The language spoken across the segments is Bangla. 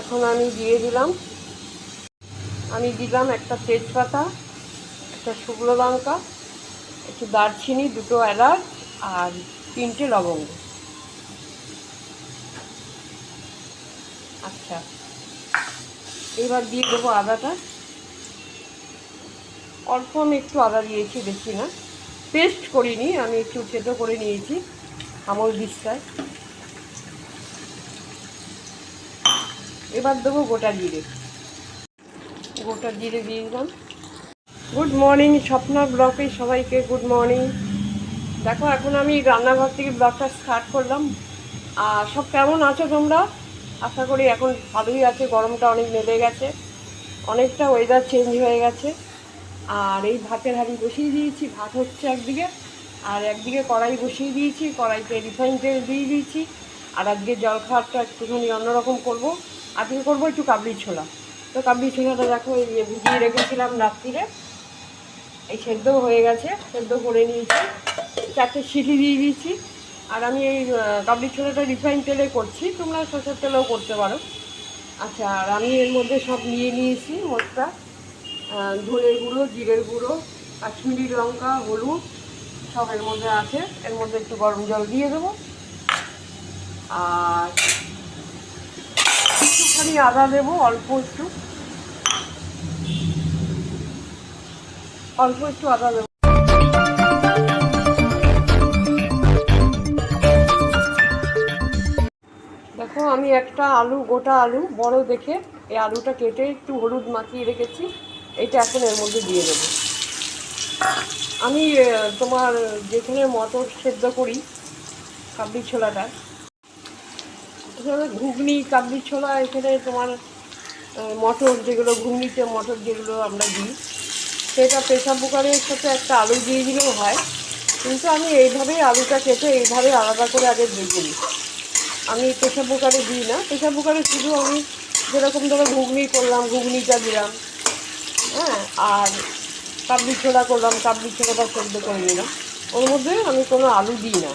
এখন আমি দিয়ে দিলাম। আমি দিলাম একটা তেজপাতা, একটা শুকনো লঙ্কা, একটু দারচিনি, দুটো এলাচ, আর তিনটে লবঙ্গ। আচ্ছা এবার দিয়ে দেবো আদাটা। অল্প আমি একটু আদা দিয়েছি, বেশি না। পেস্ট করিনি, আমি একটু থেতো করে নিয়েছি, আমল দিস্তায় এবার দেবো গোটা জিরে। গোটা জিরে দিয়ে দিলাম। গুড মর্নিং, স্বপ্না ব্লকে সবাইকে গুড মর্নিং। দেখো, এখন আমি রান্নাঘর থেকে ব্লগটা স্টার্ট করলাম। আর সব কেমন আছো তোমরা? আশা করি এখন ভালোই আছে, গরমটা অনেক নেমে গেছে। অনেকটা ওয়েদার চেঞ্জ হয়ে গেছে। আর এই ভাতের হাঁড়ি বসিয়ে দিয়েছি, ভাত হচ্ছে একদিকে। আর একদিকে কড়াই বসিয়ে দিয়েছি, কড়াইতে রিফাইন তেল দিয়ে দিয়েছি। আর আজকে জল খাওয়ারটা একটুখানি অন্যরকম করব। আজকে করব একটু কাবলি ছোলা। তো কাবলি ছোলাটা দেখো এই ভিজিয়ে রেখেছিলাম রাত্রিরে। এই সেদ্ধ হয়ে গেছে সেদ্ধ করে নিয়েছি। চারটে সিটি দিয়ে দিয়েছি। আর আমি এই কাবলি ছোলাটা রিফাইন তেলে করছি। তোমরা সরষের তেলেও করতে পারো। আচ্ছা আর আমি এর মধ্যে সব নিয়ে নিয়েছি আহ, ধনের গুঁড়ো জিরের গুঁড়ো কাশ্মীরি লঙ্কা হলুদ সব এর মধ্যে আছে। এর মধ্যে একটু গরম জল দিয়ে দেবো। আর একটুখানি আদা দেবো, অল্প একটু। অল্প একটু আদা দেবো। দেখো, আমি একটা আলু, গোটা আলু, বড় দেখে এই আলুটা কেটে একটু হলুদ মাখিয়ে রেখেছি। এটা এখন এর মধ্যে দিয়ে দেবো। আমি তোমার যেখানে মটর সেদ্ধ করি, কাবলি ছোলাটা এখানে ঘুগনি, কাবলি ছোলা, এখানে তোমার মটর যেগুলো, ঘুগনিতে মটর যেগুলো আমরা দিই, সেটা প্রেশার কুকারের সাথে একটা আলু দিয়ে দিলেও হয়। কিন্তু আমি এইভাবেই আলুটা কেটে এইভাবে আলাদা করে আগে দিয়ে দিই আমি প্রেশার কুকারে দিই না। প্রেশার কুকারে শুধু আমি যেরকম ধরো ঘুগনি করলাম, ঘুগনিটা দিলাম হ্যাঁ আর কাবলি ছোলা করলাম, কাবলি ছোলাটা সেদ্ধ করে নিলাম। ওর মধ্যে আমি কোনো আলু দিই না।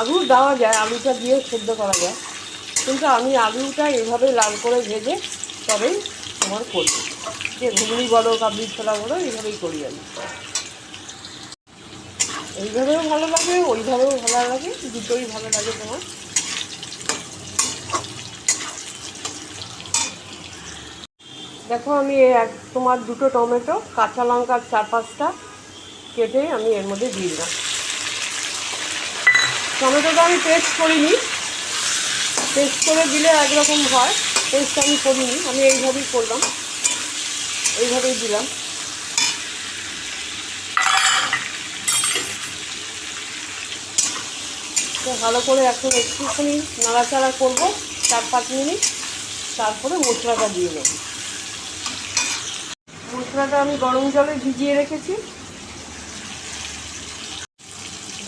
আলু দেওয়া যায়, আলুটা দিয়ে সেদ্ধ করা যায়। কিন্তু আমি আলুটা এভাবে লাল করে ভেজে তবেই তোমার করি যে ঘুগনি বলো কাবলি ছোলা বলো, এইভাবেই করি আমি। এইভাবেও ভালো লাগে, ওইভাবেও ভালো লাগে, দুটোই ভালো লাগে তোমার। দেখো আমি এক, তোমার দুটো টমেটো, কাঁচা লঙ্কার চার পাঁচটা কেটে আমি এর মধ্যে দিয়ে দিলাম। টমেটোটা আমি পেস্ট করিনি। পেস্ট করে দিলে একরকম হয়। পেস্ট আমি করিনি। আমি এইভাবেই করলাম। এইভাবেই দিলাম। তো ভালো করে এখন একটুখানি নাড়াচাড়া করব, চার পাঁচ মিনিট। তারপরে মশলাটা দিয়ে দেবো। মশলাটা আমি গরম জলে ভিজিয়ে রেখেছি।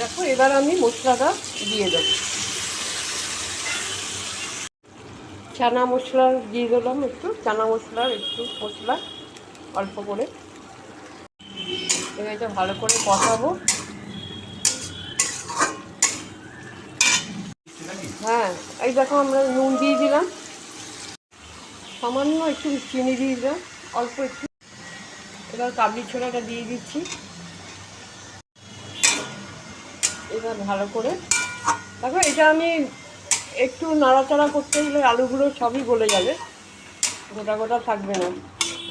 দেখো, এবার আমি মশলাটা দিয়ে দেবো। চানা মশলা দিয়ে দিলাম একটু, চানা মশলার একটু মশলা অল্প করে। এবার এটা ভালো করে কষাবো। হ্যাঁ এই দেখো আমরা নুন দিয়ে দিলাম। সামান্য একটু চিনি দিয়ে দিলাম, অল্প একটু। এবার কাবলি ছোলাটা দিয়ে দিচ্ছি। এবার ভালো করে। দেখো, এটা আমি একটু নাড়াচাড়া করতে গেলে আলুগুলো সবই গলে যাবে। গোটা গোটা থাকবে না।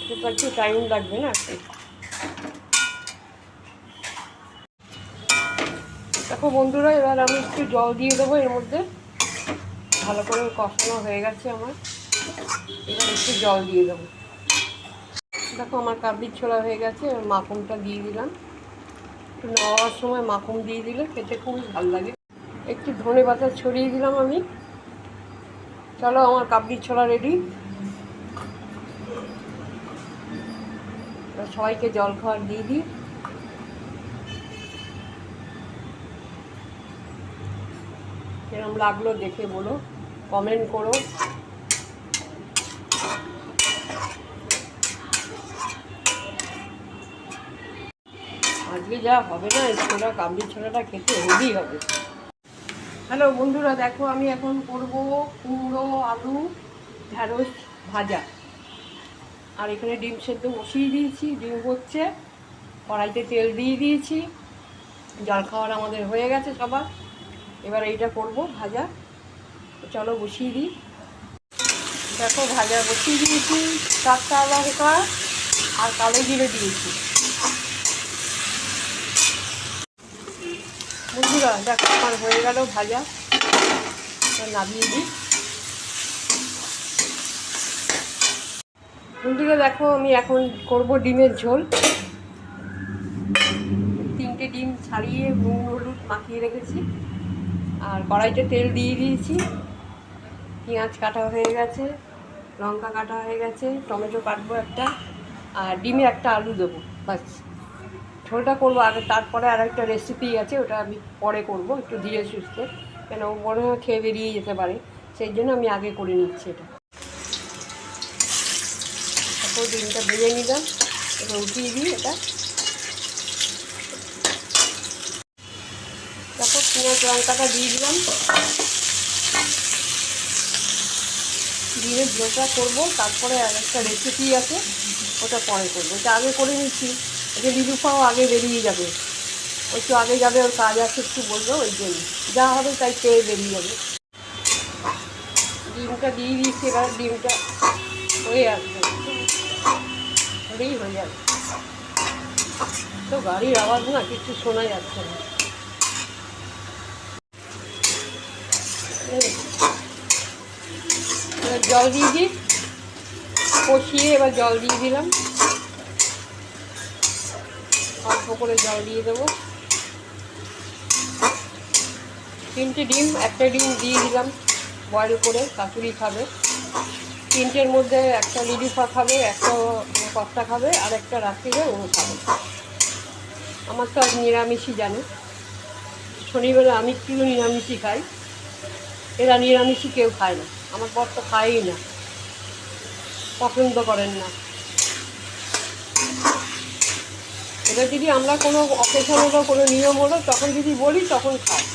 সেটা একটু টাইম লাগবে না। দেখো বন্ধুরা, এবার আমি একটু জল দিয়ে দেবো এর মধ্যে। ভালো করে কষানো হয়ে গেছে আমার। এবার একটু জল দিয়ে দেবো। দেখো, আমার কাবলির ছোলা হয়ে গেছে, এবার মাখনটা দিয়ে দিলাম। একটু নেওয়ার সময় মাখন দিয়ে দিলে খেতে খুবই ভালো লাগে। একটু ধনে পাতা ছড়িয়ে দিলাম আমি। চলো, আমার কাবলির ছোলা রেডি সবাইকে জল খাওয়ার দিয়ে দিই। কিরম লাগল দেখে বলো কমেন্ট করো। আজকে যা হবে না ছোলা কাবলি ছোলাটা খেতে হেভি হবে। হ্যালো বন্ধুরা, দেখো আমি এখন করব কুমড়ো, আলু, ঢ্যাঁড়স ভাজা। আর এখানে ডিম সেদ্ধ বসিয়ে দিয়েছি। ডিম হচ্ছে, কড়াইতে তেল দিয়ে দিয়েছি। জল খাওয়ার আমাদের হয়ে গেছে সবার। এবার এইটা করব ভাজা। চলো বসিয়ে দিই। দেখো ভাজা বসিয়ে দিয়েছি। চারটা লঙ্কা আর কালো জিরে দিয়েছি। বন্ধুরা, দেখো, আমার হয়ে গেল ভাজা। নামিয়ে দিই। বন্ধুরা, দেখো, আমি এখন করব ডিমের ঝোল। তিনটে ডিম ছাড়িয়ে নুন, হলুদ মাখিয়ে রেখেছি। আর কড়াইতে তেল দিয়ে দিয়েছি। পেঁয়াজ কাটা হয়ে গেছে, লঙ্কা কাটা হয়ে গেছে, টমেটো কাটবো একটা, আর ডিমে একটা আলু দেবো বাস ঝোলটা করব। আগে তারপরে আর একটা রেসিপি আছে, ওটা আমি পরে করব, একটু ধীরে সুস্থে। কেন মনে হয় খেয়ে বেরিয়ে যেতে পারে। সেই জন্য আমি আগে করে নিচ্ছি এটা। তারপর ডিমটা ভেজে নিলাম। এবার উঠিয়ে দিই এটা। তারপর পেঁয়াজ লঙ্কাটা দিয়ে দিলাম। দিয়ে ঝোলটা করব। তারপরে আর একটা রেসিপি আছে, ওটা পরে করব। এটা আগে করে নিচ্ছি। ওকে লিলুফাও আগে বেরিয়ে যাবে। ও একটু আগে যাবে, ওর কাজ আছে, একটু বলব, ওই জন্য। যা হবে তাই খেয়ে বেরিয়ে যাবে। ডিমটা দিয়ে দিয়েছি, এবার ডিমটা হয়ে আসবে। হয়ে যাবে। তো গাড়ির আওয়াজ না কিছু শোনা যাচ্ছে না। জল দিয়ে দিই। কষিয়ে এবার জল দিয়ে দিলাম। অল্প করে জল দিয়ে দেবো। তিনটে ডিম, একটা ডিম দিয়ে দিলাম। বয়েল করে কাকুরি খাবে। তিনটের মধ্যে একটা লিডিফা খাবে, একটা কর্তা খাবে, আর একটা রাত্রিরে ও খাবে। আমার তো আজ নিরামিষই, জানে? শনিবারে আমি একটু নিরামিষই খাই। এরা নিরামিষই কেউ খায় না। আমার বর তো খায়ই না। পছন্দ করেন না। এবার যদি আমরা কোনো অকেশন বা কোনো নিয়ম হলো, তখন যদি বলি, তখন খায়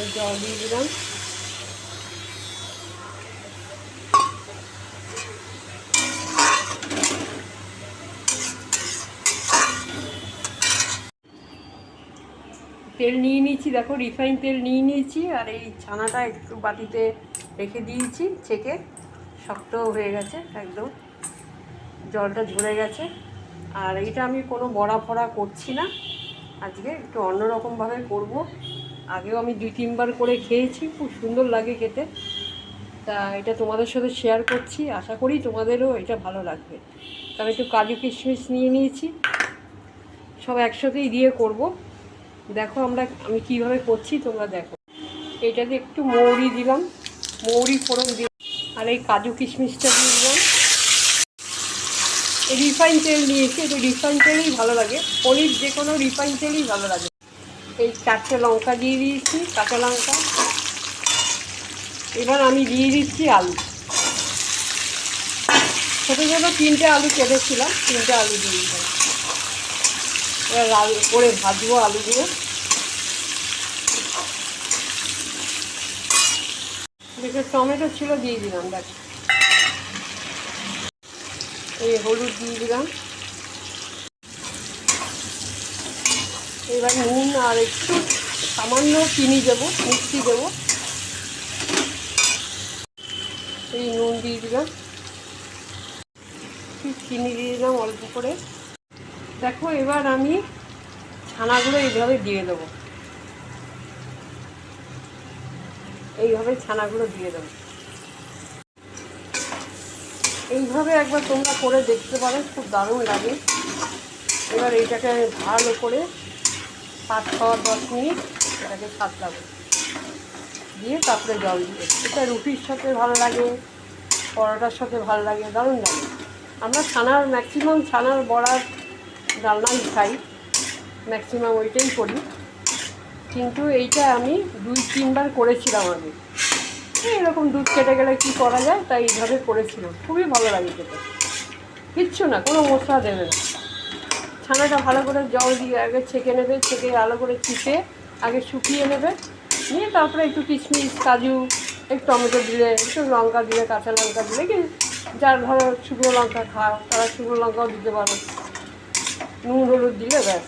এই জল দিয়ে দিলাম। তেল নিয়ে নিয়েছি, দেখো রিফাইন তেল নিয়ে নিয়েছি, আর এই ছানাটা একটু বাটিতে রেখে দিয়েছি, ছেঁকে। শক্ত হয়ে গেছে, একদম। জলটা ঝরে গেছে। আর এটা আমি কোনো বড়া ফড়া করছি না। আজকে একটু অন্যরকমভাবে করব। আগেও আমি দুই তিনবার করে খেয়েছি, খুব সুন্দর লাগে খেতে। তা এটা তোমাদের সাথে শেয়ার করছি, আশা করি তোমাদেরও এটা ভালো লাগবে। তা আমি একটু কাজু কিশমিশ নিয়ে নিয়েছি, সব একসাথেই দিয়ে করব। দেখো আমরা আমি কীভাবে করছি, তোমরা দেখো। এটাতে একটু মৌরি দিলাম, মৌরি ফোড়ন দিয়ে আর এই কাজু কিশমিশটা দিয়ে এই রিফাইন তেল নিয়েছি, এটা রিফাইন তেলই ভালো লাগে। পনির যে কোনো রিফাইন তেলই ভালো লাগে। এই চারটে লঙ্কা দিয়ে দিয়েছি, কাঁচা লঙ্কা। এবার আমি দিয়ে দিচ্ছি আলু। ছোটো ছোটো তিনটে আলু কেটেছিলাম, তিনটে আলু দিয়ে দিলাম। এবার করে ভাজবো আলুগুলো। দেখে টমেটো ছিল, দিয়ে দিলাম দেখ এই হলুদ দিয়ে দিলাম। এবার নুন আর একটু সামান্য চিনি দেবো, মিষ্টি দেবো। এই নুন দিয়ে দিলাম। চিনি দিয়ে দিলাম অল্প করে। দেখো, এবার আমি ছানাগুলো এইভাবে দিয়ে দেবো। এইভাবে ছানাগুলো দিয়ে দেবো। এইভাবে একবার তোমরা করে দেখতে পারো, খুব দারুণ লাগে। এবার এইটাকে ভালো করে পাঁচ ছ, দশ মিনিট এটাকে সাতলাবো দিয়ে তারপরে জল দিয়ে এটা রুটির সাথে ভালো লাগে, পরোটার সাথে ভালো লাগে, দারুণ লাগে। আমরা ছানার ম্যাক্সিমাম ছানার বড়ার ডালনাই খাই ম্যাক্সিমাম ওইটাই করি। কিন্তু এইটা আমি দুই, তিনবার করেছিলাম আমি। এরকম দুধ কেটে গেলে কি করা যায়? তাই এইভাবে করেছিলাম। খুবই ভালো লাগে খেতে। কিচ্ছু না, কোনো মশলা দেবে না। ছানাটা ভালো করে জল দিয়ে আগে ছেঁকে নেবে, ছেঁকে ভালো করে চিপে আগে শুকিয়ে নেবে। নিয়ে তারপরে একটু কিশমিশ, কাজু, একটু টমেটো দিলে, একটু লঙ্কা দিলে, কাঁচা লঙ্কা দিলে, কি যার ধরো শুকনো লঙ্কা খাও, তারা শুকনো লঙ্কাও দিতে পারো। নুন, হলুদ দিলে ব্যাস।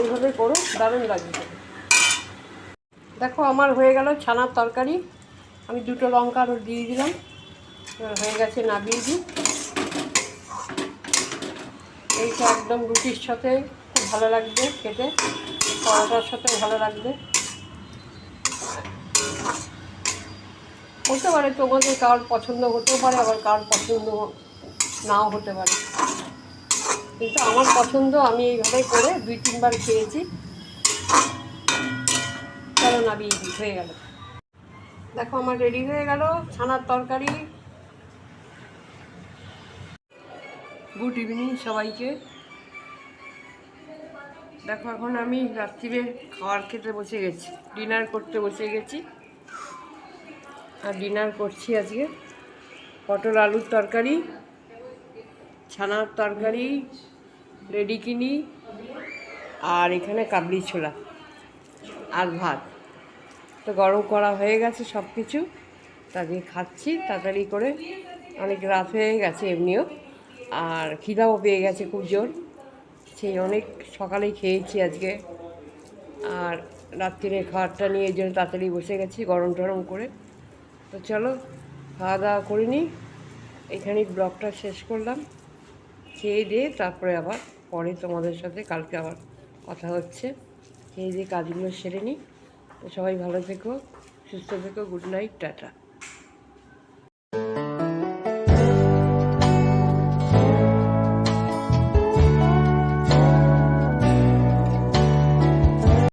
এইভাবে করো, দারুণ লাগবে। দেখো, আমার হয়ে গেল ছানার তরকারি। আমি দুটো লঙ্কা আরও দিয়ে দিলাম। হয়ে গেছে নাবিয়ে দিই। এইটা একদম রুটির সাথে খুব ভালো লাগবে খেতে, পরোটার সাথে ভালো লাগবে। হতে পারে তোমাদের কারোর পছন্দ, হতেও পারে, আবার কারোর পছন্দ নাও হতে পারে। কিন্তু আমার পছন্দ, আমি এইভাবে করে দুই তিনবার খেয়েছি। চলো দিই, হয়ে গেল। দেখো আমার রেডি হয়ে গেল, ছানার তরকারি। গুড ইভিনিং সবাইকে। দেখো এখন আমি রাত্রিরে খাবার খেতে বসে গেছি ডিনার করতে বসে গেছি। আর ডিনার করছি আজকে, পটল আলুর তরকারি। ছানার তরকারি, রেডি কিনি, আর এখানে কাবলি ছোলা আর ভাত। তো গরম করা হয়ে গেছে সব কিছু তা দিয়ে খাচ্ছি, তাড়াতাড়ি করে। অনেক রাত হয়ে গেছে এমনিও। আর খিদাও পেয়ে গেছে খুব জোর। সেই অনেক সকালেই খেয়েছি আজকে। আর রাত্রিরে খাবারটা নিয়ে জন্য তাড়াতাড়ি বসে গেছি গরম টরম করে। তো চলো, খাওয়া দাওয়া করিনি। নিই এখানেই ব্লগটা শেষ করলাম। খেয়ে দিয়ে তারপরে আবার পরে তোমাদের সাথে কালকে আবার কথা হচ্ছে। খেয়ে দিয়ে কাজগুলো সেরে নিই তো সবাই ভালো থেকো, সুস্থ থেকো গুড নাইট টাটা।